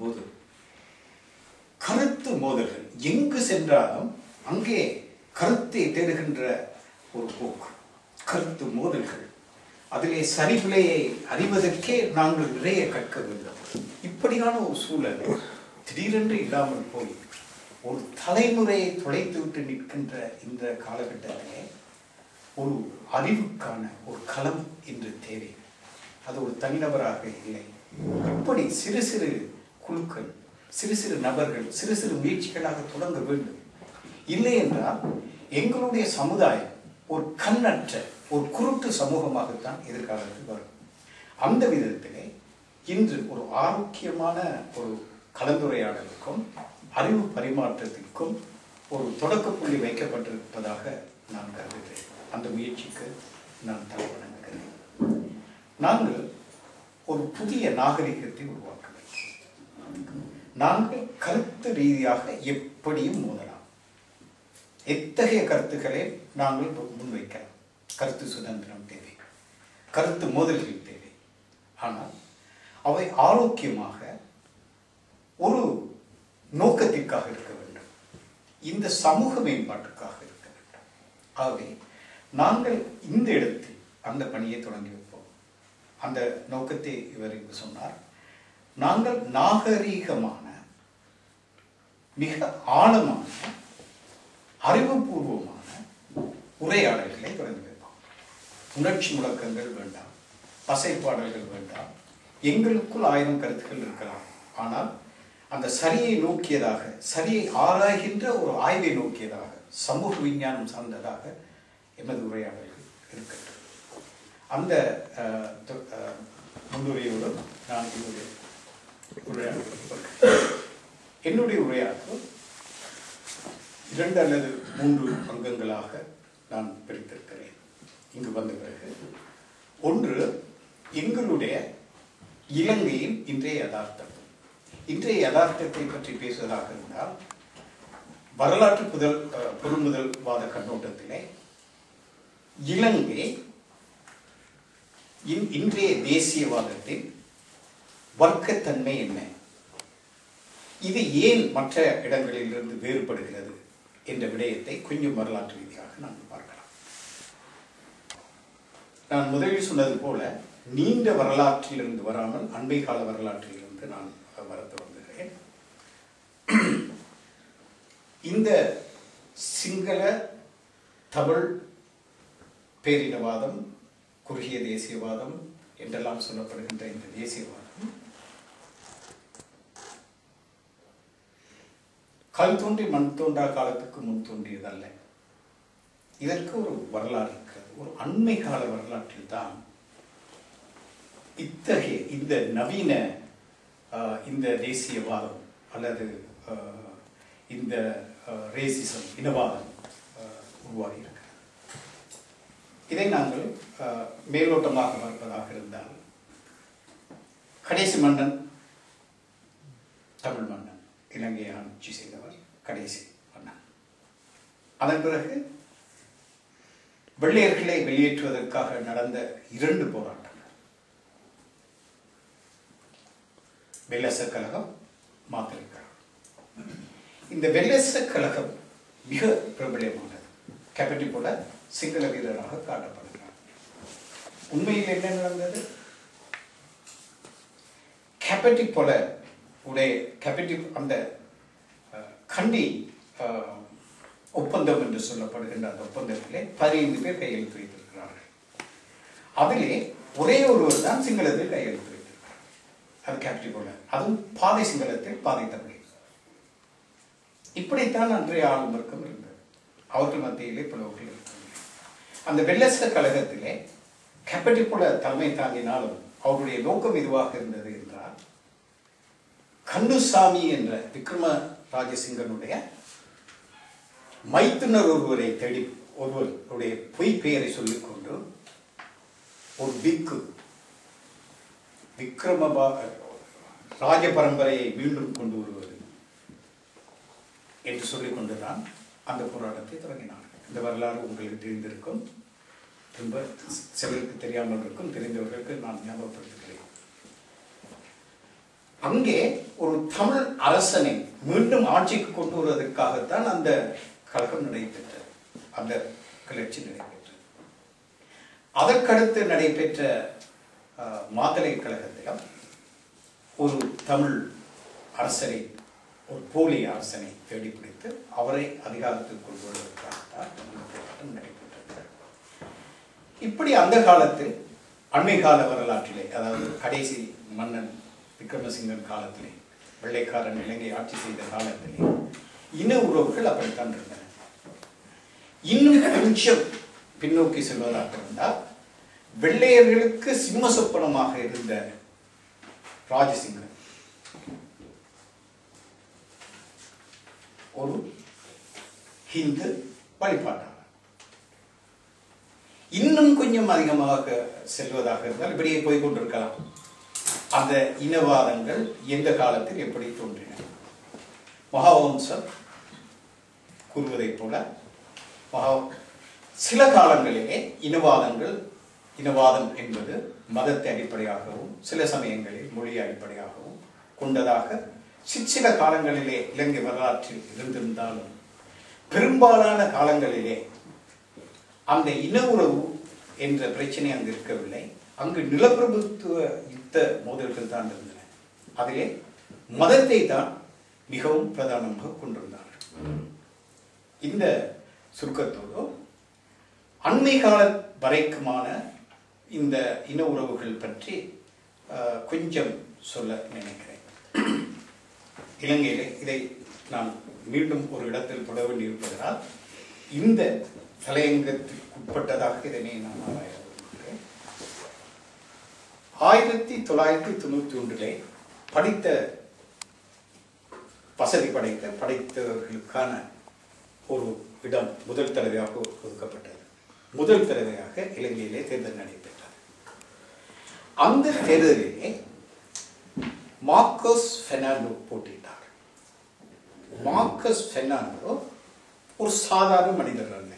போது. கருத்து மோதல்கள் எங்கு சென்றாலும் அங்கே கருத்தை தேடுகின்ற ஒரு போக்கு. கருத்து மோதல்கள். அதிலே சரிபிழையை அறிவதற்கே நாங்கள் நிறைய கற்க வேண்டும். இப்படியான ஒரு சூழல் திடீரென்று இல்லாமல் போய் ஒரு தலைமுறையை தொலைத்து விட்டு நிற்கின்ற இந்த காலகட்டத்திலே ஒரு அறிவுக்கான ஒரு களம் இன்று தேவை. அது ஒரு தனிநபராக இல்லை. இப்படி சிறு சிறு குழுக்கள் சிறு சிறு நபர்கள் சிறு சிறு முயற்சிகளாக தொடங்க வேண்டும். இல்லை என்றால் எங்களுடைய சமுதாயம் ஒரு கண்ணற்ற ஒரு குருட்டு சமூகமாகத்தான் எதிர்காலத்தில் வரும். அந்த விதத்திலே இன்று ஒரு ஆரோக்கியமான ஒரு கலந்துரையாடலுக்கும் அறிவு பரிமாற்றத்திற்கும் ஒரு தொடக்க புள்ளி வைக்கப்பட்டிருப்பதாக நான் கருதுகிறேன். அந்த முயற்சிக்கு நான் தலைவணங்குகிறேன் நாங்கள் ஒரு புதிய நாகரிகத்தை உருவாக்க வேண்டும். நாங்கள் கருத்து ரீதியாக எப்படியும் மோதலாம் எத்தகைய கருத்துக்களை நாங்கள் முன்வைக்கலாம்? கருத்து சுதந்திரம் தேவை. கருத்து மோதல்கள் தேவை. ஆனால் அவை ஆரோக்கியமாக ஒரு நோக்கத்திற்காக இருக்க வேண்டும். இந்த சமூக மேம்பாட்டுக்காக இருக்க வேண்டும். ஆகவே நாங்கள் இந்த இடத்தில் அந்த பணியை தொடங்கி வைப்போம். அந்த நோக்கத்தை இவர் இங்கு சொன்னார். நாங்கள் நாகரீகமான மிக ஆழமான அறிவுபூர்வமான உரையாடல்களை தொடங்கி வைப்போம். உணர்ச்சி முழக்கங்கள் வேண்டாம் பசைப்பாடல்கள் வேண்டாம் எங்களுக்குள் ஆயிரம் கருத்துக்கள் இருக்கலாம். ஆனால் அந்த சரியை நோக்கியதாக சரியை ஆராய்கின்ற ஒரு ஆய்வை நோக்கியதாக சமூக விஞ்ஞானம் சார்ந்ததாக எமது உரையாடல்கள் இருக்கின்றது அந்த முன்னுரையோடு நான் என்னுடைய என்னுடைய உரையாடல் இரண்டு அல்லது மூன்று அங்கங்களாக நான் பிரித்திருக்கிறேன். இங்கு வந்த பிறகு ஒன்று எங்களுடைய இலங்கையின் இன்றைய யதார்த்தம். இன்றைய யதார்த்தத்தை பற்றி பேசுவதாக இருந்தால் வரலாற்று புதல் அஹ், வாத கண்ணோட்டத்திலே இலங்கை இன்றைய தேசியவாதத்தின் வர்க்கத்தன்மை என்ன? இது ஏன் மற்ற இடங்களிலிருந்து வேறுபடுகிறது என்ற விடயத்தை கொஞ்சம் வரலாற்று ரீதியாக நாம் பார்க்கலாம். நான் முதலில் சொன்னது போல நீண்ட வரலாற்றிலிருந்து வராமல் அண்மை கால வரலாற்றிலிருந்து நான் வர தொடங்குகிறேன். இந்த சிங்கள தமிழ் பேரினவாதம் குறுகிய தேசியவாதம் என்றெல்லாம் சொல்லப்படுகின்ற இந்த தேசியவாதம் கல் தோன்றி மண் தோன்றா காலத்துக்கு முன் தோன்றியதல்ல. இதற்கு ஒரு வரலாறு இருக்கிறது ஒரு அண்மை கால வரலாற்றில் தான் இத்தகைய இந்த நவீன இந்த தேசியவாதம் அல்லது இந்த ரேசிசம் இனவாதம் ஆஹ், உருவாகி இருக்கிறது இதை நாங்கள் மேலோட்டமாக பார்ப்பதாக இருந்தால் கடைசி மன்னன் தமிழ் மன்னன். இலங்கையை ஆட்சி செய்தவர் கடைசி மன்னன் அதன் பிறகு வெள்ளையர்களை வெளியேற்றுவதற்காக நடந்த இரண்டு போராட்டங்கள். வெள்ளச கழகம் மாத்தளை கழகம் இந்த வெள்ளச கழகம் மிக பிரபலமானது. கேபிட்டி போல சிங்கள வீரராக காட்டப்படுகிறார். உண்மையில் என்ன நடந்தது? கேபிட்டி போல உடைய கேபிட்டி அந்த கண்டி ஒப்பந்தம் என்று சொல்லப்படுகின்ற அந்த ஒப்பந்தத்திலே பதினைந்து பேர் கையெழுத்து வைத்திருக்கிறார்கள் அதிலே ஒரே ஒருவர் தான் சிங்களத்தில் கையெழுத்து வைத்திருக்கிறார் அது கேபிட்டி போல. அதுவும் பாதை சிங்களத்தில் பாதை தமிழ். இப்படித்தான் அன்றைய ஆளும் இருந்தது. அவர்கள் மத்தியிலே பிளவுகள் இருக்கவில்லை அந்த வெள்ளச கழகத்திலே கேபிட்டி போல தலைமை தாங்கினாலும் அவருடைய நோக்கம் இதுவாக இருந்தது கண்ணுசாமி என்ற விக்ரம ராஜசிங்கனுடைய மைத்துனர் ஒருவரை தேடி ஒருவருடைய பொய் பெயரை சொல்லிக்கொண்டு ஒரு பிக்கு விக்ரம ராஜ பரம்பரையை மீண்டும் கொண்டு வருவது என்று சொல்லிக் கொண்டுதான் அந்த போராட்டத்தை தொடங்கினார் இந்த வரலாறு உங்களுக்கு தெரிந்திருக்கும். திரும்ப சிலருக்கு தெரியாமல் இருக்கும் தெரிந்தவர்களுக்கு நான் ஞாபகப்படுத்துகிறேன். அங்கே ஒரு தமிழ் அரசனை மீண்டும் ஆட்சிக்கு கொண்டு வருவதற்காகத்தான் அந்த கழகம் நடைபெற்றது. அந்த கிளர்ச்சி நடைபெற்றது. அதற்கடுத்து நடைபெற்ற மாதளை மாத்தளை கழகத்திலும் ஒரு தமிழ் அரசரை ஒரு போலி அரசனை தேடி பிடித்து அவரை அதிகாரத்தில் கொண்டு வருவதற்காகத்தான் போராட்டம் நடைபெற்றது. இப்படி அந்த காலத்தில் அண்மை கால வரலாற்றிலே அதாவது கடைசி மன்னன் விக்ரமசிங்கன் காலத்திலே வெள்ளைக்காரன் இலங்கை ஆட்சி செய்த காலத்திலே இன உறவுகள் அப்படித்தான் இருந்தன. இன்னும் கொஞ்சம் பின்னோக்கி செல்வதாக இருந்தால் வெள்ளையர்களுக்கு சிம்ம சொப்பனமாக இருந்த ராஜசிங்கன் ஒரு ஹிந்து வழிபாட்டாளர் இன்னும் கொஞ்சம் அதிகமாக செல்வதாக இருந்தால் இப்படியே போய் கொண்டிருக்கலாம். அந்த இனவாதங்கள் எந்த காலத்தில் எப்படி தோன்றின? மகாவம்சம் கூறுவதைப் போல மகா சில காலங்களிலே இனவாதங்கள் இனவாதம் என்பது மதத்தை அடிப்படையாகவும் சில சமயங்களில் மொழி அடிப்படையாகவும் கொண்டதாக சிற்சில காலங்களிலே இலங்கை வரலாற்றில் இருந்திருந்தாலும் பெரும்பாலான காலங்களிலே அந்த இன உறவு என்ற பிரச்சனை அங்கு இருக்கவில்லை. அங்கு நிலப்பிரபுத்துவ யுத்த மோதல்கள் தான் இருந்தன. அதிலே மதத்தை தான் மிகவும் பிரதானமாக கொண்டிருந்தார்கள். இந்த சுருக்கத்தோடு அண்மை கால வரைக்குமான இந்த இன உறவுகள் பற்றி கொஞ்சம் சொல்ல நினைக்கிறேன். இலங்கையிலே இதை நான் மீண்டும் ஒரு இடத்தில் தொட வேண்டியிருப்பதனால் இந்த தலையங்கத்திற்குட்பட்டதாக இதனை நான் ஆராய ஆயிரத்தி தொள்ளாயிரத்தி தொண்ணூற்றி ஒன்றிலே படித்த வசதி படைத்த படைத்தவர்களுக்கான ஒரு இடம் முதல் தடவையாக ஒதுக்கப்பட்டது. முதல் தடவையாக இலங்கையிலே தேர்தல் நடைபெற்றது. அந்த தேர்தலிலே மார்க்கஸ் பெர்னாண்டோ போட்டியிட்டார். மார்க்கஸ் பெர்னாண்டோ ஒரு சாதாரண மனிதர் அல்ல.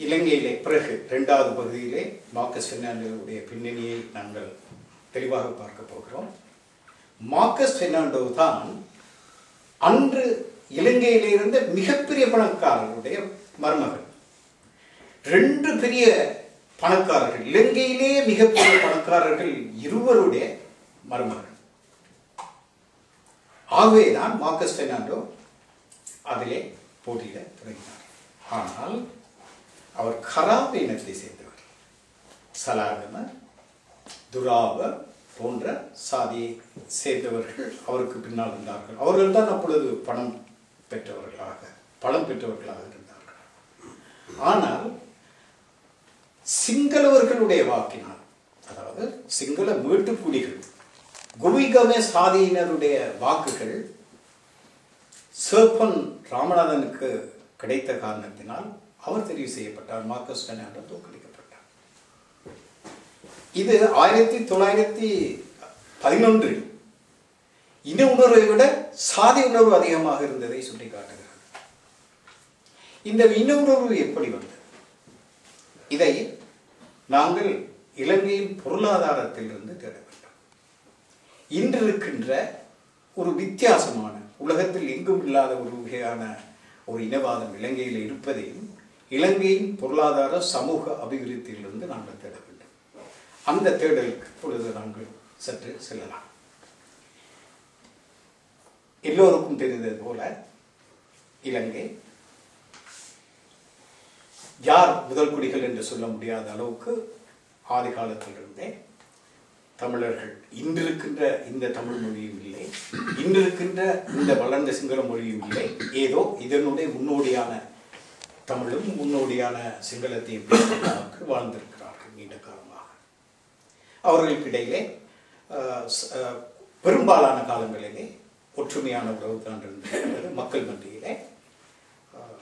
இலங்கையிலே பிறகு இரண்டாவது பகுதியிலே மார்க்கஸ் பெர்னாண்டோவுடைய பின்னணியை நாங்கள் தெளிவாக பார்க்க போகிறோம். மார்க்கஸ் பெர்னாண்டோ தான் அன்று இலங்கையிலே இருந்த மிகப்பெரிய பணக்காரருடைய மருமகள் ரெண்டு பெரிய பணக்காரர்கள் இலங்கையிலே மிகப்பெரிய பணக்காரர்கள் இருவருடைய மருமகள் ஆகவேதான் மார்க்கஸ் பெர்னாண்டோ அதிலே போட்டியிட தொடங்கினார். ஆனால் அவர் கராப் இனத்தை சேர்ந்தவர். சலாகம துராப போன்ற சாதியை சேர்ந்தவர்கள் அவருக்கு பின்னால் இருந்தார்கள். அவர்கள் தான் அப்பொழுது பணம் பெற்றவர்களாக பணம் பெற்றவர்களாக இருந்தார்கள். ஆனால் சிங்களவர்களுடைய வாக்கினால் அதாவது சிங்கள மீட்டுக்குடிகள் குவிகமே சாதியினருடைய வாக்குகள் சேப்பன் ராமநாதனுக்கு கிடைத்த காரணத்தினால் அவர் தெரிவு செய்யப்பட்டார். மார்க்கஸ் பெர்னாண்டோ தோற்கடிக்கப்பட்டார். இது ஆயிரத்தி தொள்ளாயிரத்தி பதினொன்றில் இன உணர்வை விட சாதி உணர்வு அதிகமாக இருந்ததை சுட்டிக்காட்டுகிறது. இந்த இன உணர்வு எப்படி வந்தது? இதை நாங்கள் இலங்கையின் பொருளாதாரத்திலிருந்து தேட வேண்டும். இன்று இருக்கின்ற ஒரு வித்தியாசமான உலகத்தில் எங்கும் இல்லாத ஒரு வகையான ஒரு இனவாதம் இலங்கையில் இருப்பதையும் இலங்கையின் பொருளாதார சமூக அபிவிருத்தியிலிருந்து நாங்கள் தேட வேண்டும் அந்த தேடலுக்கு இப்பொழுது நாங்கள் சற்று செல்லலாம். எல்லோருக்கும் தெரிந்தது போல இலங்கை யார் முதல் குடிகள் என்று சொல்ல முடியாத அளவுக்கு ஆதி காலத்திலிருந்தே தமிழர்கள் இன்றிருக்கின்ற இந்த தமிழ் மொழியும் இல்லை இன்றிருக்கின்ற இந்த வளர்ந்த சிங்கள மொழியும் இல்லை. ஏதோ இதனுடைய முன்னோடியான தமிழும் முன்னோடியான சிங்களத்தையும் பேசுவதற்கு வாழ்ந்திருக்கிறார்கள் நீண்ட காலமாக. அவர்களுக்கிடையிலே பெரும்பாலான காலங்களிலே ஒற்றுமையான உறவு தான் இருந்திருக்கிறது. மக்கள் மத்தியிலே அஹ்,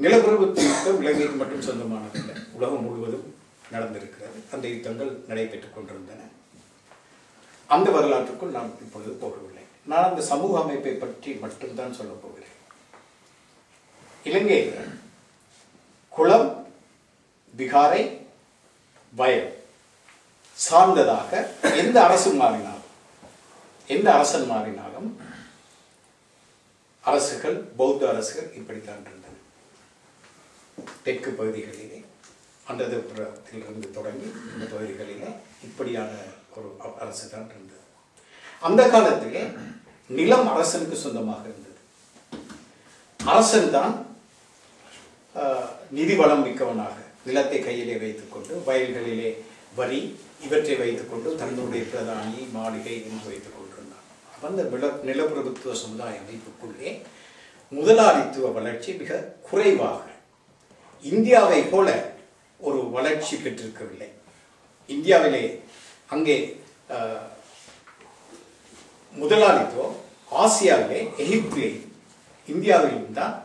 நிலப்பிரபுத்துவ யுத்தம் இலங்கைக்கு மட்டும் சொந்தமானதில்லை உலகம் முழுவதும் நடந்திருக்கிறது. அந்த யுத்தங்கள் நடைபெற்றுக் கொண்டிருந்தன. அந்த வரலாற்றுக்குள் நாம் இப்பொழுது போகவில்லை. நான் அந்த சமூக அமைப்பை பற்றி மட்டும்தான் சொல்லப் போகிறேன். இலங்கை. குளம் விகாரை வயல். சார்ந்ததாக எந்த அரசு மாறினாலும் எந்த அரசன் மாறினாலும் அரசுகள் பௌத்த அரசுகள் இப்படித்தான் இருந்தன தெற்கு பகுதிகளிலே அண்டதபுரத்திலிருந்து தொடங்கி இந்த பகுதிகளிலே இப்படியான ஒரு அரசு தான் இருந்தது. அந்த காலத்திலே நிலம் அரசனுக்கு சொந்தமாக இருந்தது. அரசன் தான் நிதி வளம் மிக்கவனாக நிலத்தை கையிலே வைத்துக்கொண்டு வயல்களிலே வரி இவற்றை வைத்துக்கொண்டு தன்னுடைய பிரதானி மாளிகை என்று வைத்துக் கொண்டிருந்தான். அந்த நில நிலப்பிரபுத்துவ சமுதாய அமைப்புக்குள்ளே முதலாளித்துவ வளர்ச்சி மிக குறைவாக இந்தியாவை போல ஒரு வளர்ச்சி பெற்றிருக்கவில்லை. இந்தியாவிலே அங்கே முதலாளித்துவம் ஆசியாவிலே எகிப்திலே இந்தியாவிலும் தான்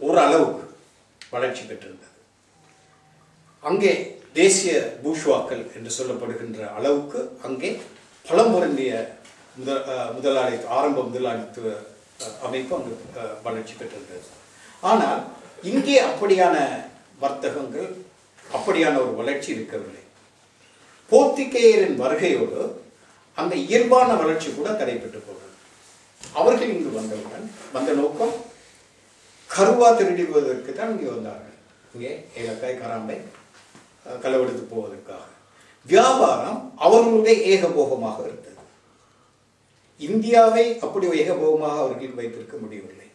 ஓரளவுக்கு வளர்ச்சி பெற்றிருந்தது. அங்கே தேசிய பூஷ்வாக்கள் என்று சொல்லப்படுகின்ற அளவுக்கு அங்கே பலம் பொருந்திய முத அஹ், முதலாளித்துவ ஆரம்ப முதலாளித்துவ அமைப்பு அங்கு வளர்ச்சி பெற்றிருந்தது. ஆனால் இங்கே அப்படியான வர்த்தகங்கள் அப்படியான ஒரு வளர்ச்சி இருக்கவில்லை. போர்த்துகேயரின் வருகையோடு அந்த இயல்பான வளர்ச்சி கூட தடைபெற்று போகிறது அவர்கள் இங்கு வந்தவுடன் வந்த நோக்கம் கருவா திருடிவதற்கு தான் இங்கே வந்தார்கள். இங்கே ஏலக்காய் கராம்பை களவெடுத்து போவதற்காக. வியாபாரம் அவர்களுடைய ஏகபோகமாக இருந்தது. இந்தியாவை அப்படி ஏகபோகமாக அவர்கள் வைத்திருக்க முடியவில்லை.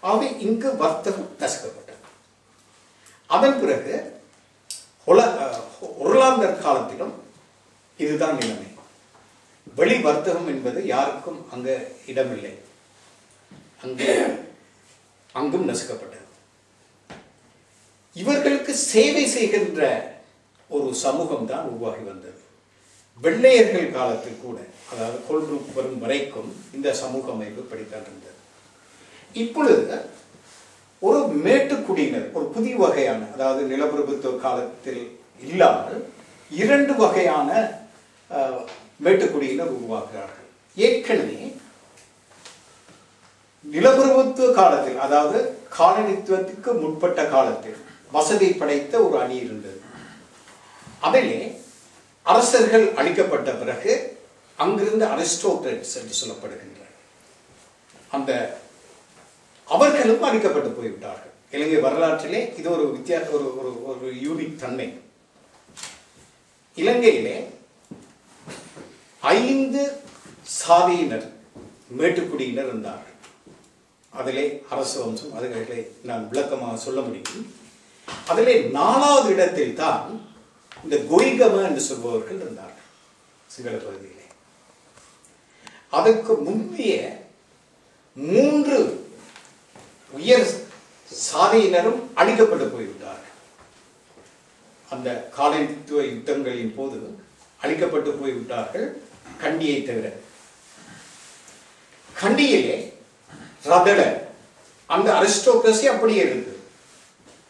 ஆகவே இங்கு வர்த்தகம் நசுக்கப்பட்டது. அதன் பிறகு ஒல- காலத்திலும் இதுதான் நிலைமை. வெளி வர்த்தகம் என்பது யாருக்கும் அங்கே இடமில்லை. அங்கே அங்கும் நசுக்கப்பட்டது. இவர்களுக்கு சேவை செய்கின்ற ஒரு சமூகம் தான் உருவாகி வந்தது. வெள்ளையர்கள் காலத்தில் கூட அதாவது கொள்ரூப் வரும் வரைக்கும் இந்த சமூக அமைப்பு படித்தான் இருந்தது. இப்பொழுது ஒரு மேட்டுக்குடியினர் ஒரு புதிய வகையான அதாவது நிலப்பிரபுத்துவ காலத்தில் இல்லாமல் இரண்டு வகையான மேட்டுக்குடியினர் உருவாகிறார்கள். ஏற்கனவே நிலப்பிரபுத்துவ காலத்தில் அதாவது காலனித்துவத்துக்கு முற்பட்ட காலத்தில் வசதி படைத்த ஒரு அணி இருந்தது. அதிலே அரசர்கள் அழிக்கப்பட்ட பிறகு அங்கிருந்த அரிஸ்டோக்ரட்ஸ் என்று சொல்லப்படுகின்ற அந்த அவர்களும் அழிக்கப்பட்டு போய்விட்டார்கள். இலங்கை வரலாற்றிலே இது ஒரு வித்தியா ஒரு ஒரு ஒரு யூனிக் தன்மை. இலங்கையிலே ஐந்து சாதியினர் மேட்டுக்குடியினர் இருந்தார்கள். அதிலே அரச வம்சம் அதுகளை நான் விளக்கமாக சொல்ல முடியும். அதிலே நாலாவது இடத்தில் தான் இந்த கொய்கம என்று சொல்பவர்கள் இருந்தார்கள் சிங்கள பகுதியிலே. அதற்கு முந்தைய மூன்று உயர் சாதியினரும் அழிக்கப்பட்டு போய்விட்டார்கள். அந்த காலனித்துவ யுத்தங்களின் போது அழிக்கப்பட்டு போய்விட்டார்கள் கண்டியை தவிர. கண்டியிலே ரதட அந்த அரிஸ்டோக்ரஸி அப்படியே இருந்தது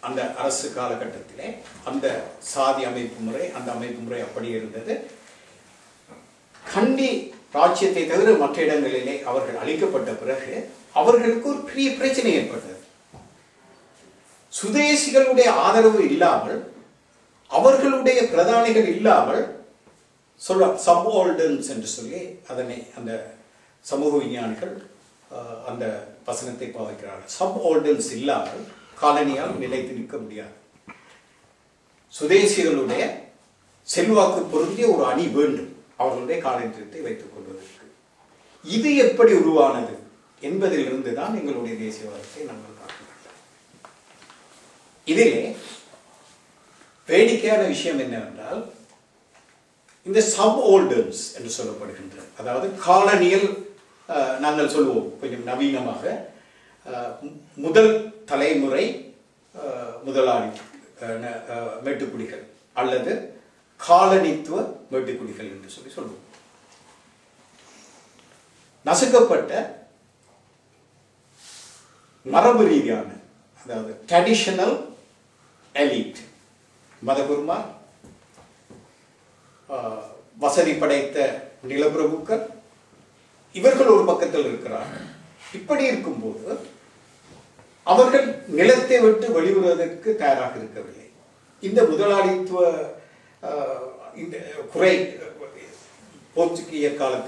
அந்த அரசு காலகட்டத்திலே அந்த சாதி அமைப்பு முறை அந்த அமைப்பு முறை அப்படியே இருந்தது. கண்டி ராஜ்யத்தை தவிர மற்ற இடங்களிலே அவர்கள் அழிக்கப்பட்ட பிறகு அவர்களுக்கு ஒரு பெரிய பிரச்சனை ஏற்பட்டது. சுதேசிகளுடைய ஆதரவு இல்லாமல் அவர்களுடைய பிரதானிகள் இல்லாமல் சொல்ல சப்ஆல்டன்ஸ் என்று சொல்லி அதனை அந்த சமூக விஞ்ஞானிகள் அந்த வசனத்தை பாதிக்கிறார்கள் சப் சப்ஆல்டன்ஸ் இல்லாமல் காலனியால் நிலைத்து நிற்க முடியாது. சுதேசிகளுடைய செல்வாக்கு பொருந்திய ஒரு அணி வேண்டும். அவர்களுடைய காலனியத்தை வைத்துக் கொள்வதற்கு. இது எப்படி உருவானது என்பதிலிருந்து தான் எங்களுடைய தேசியவாதத்தை நாங்கள் பார்க்க வேண்டும் இதிலே வேடிக்கையான விஷயம் என்னவென்றால் இந்த சப் ஓல்டர்ஸ் என்று சொல்லப்படுகின்ற அதாவது காலனியல் நாங்கள் சொல்லுவோம் கொஞ்சம் நவீனமாக. முதல் தலைமுறை முதலாளி மேட்டுக்குடிகள் அல்லது காலனித்துவ மேட்டுக்குடிகள் என்று சொல்லி சொல்லுவோம். நசுக்கப்பட்ட மரபு ரீதியான அதாவது ட்ரெடிஷனல் எலிட் மதகுருமார் வசதி படைத்த நிலப்பிரபுக்கள் இவர்கள் ஒரு பக்கத்தில் இருக்கிறார்கள் இப்படி இருக்கும்போது அவர்கள் நிலத்தை விட்டு வெளிவருவதற்கு தயாராக இருக்கவில்லை. இந்த முதலாளித்துவ ஆஹ், இந்த குறை போர்ச்சுகீயர் காலத்தில்